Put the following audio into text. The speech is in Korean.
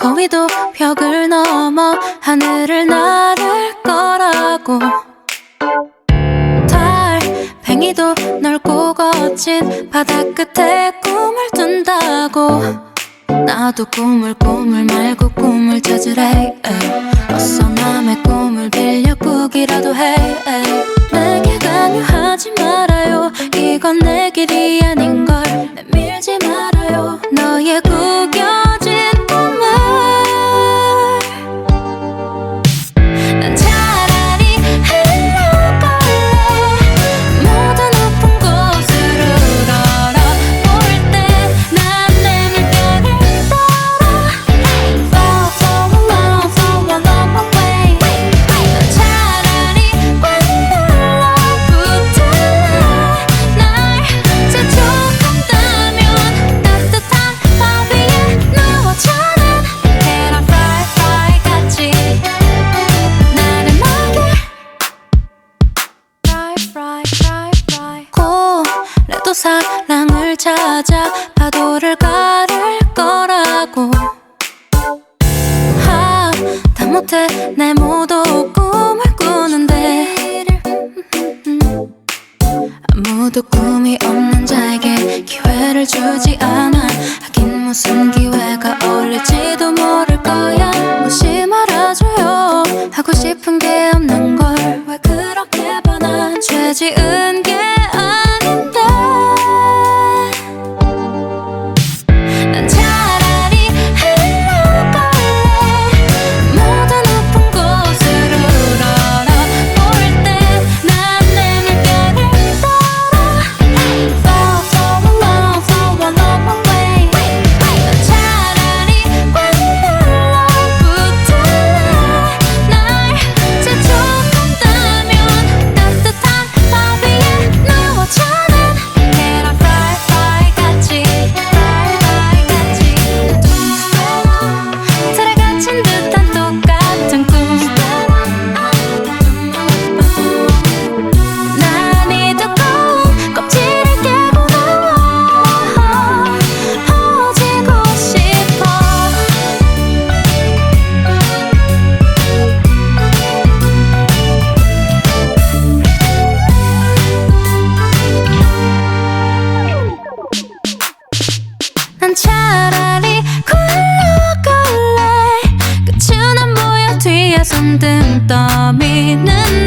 너희도 벽을 넘어 하늘을 나를 거라고. 달팽이도 넓고 거친 바다 끝에 꿈을 둔다고. 나도 꿈을 꿈을 말고 꿈을 찾으래. 어서 남의 꿈을 빌려 꾸기라도 해. 내게 강요하지 말아요. 이건 내 길이 아닌걸. 내밀지 말아요. 너의 구 사랑을 찾아 파도를 가를 거라고. 하다 못해 내 모두 꿈을 꾸는데. 아무도 꿈이 없는 자에게 기회를 주지 않아. 하긴 무슨 기회가 올릴지도 모를 거야. 무시 말아줘요. 하고 싶은 게 없는 걸. 왜 그렇게 변한 죄 지은 차라리 굴러갈래. 끝은 안 보여 뒤에 손등 떠미는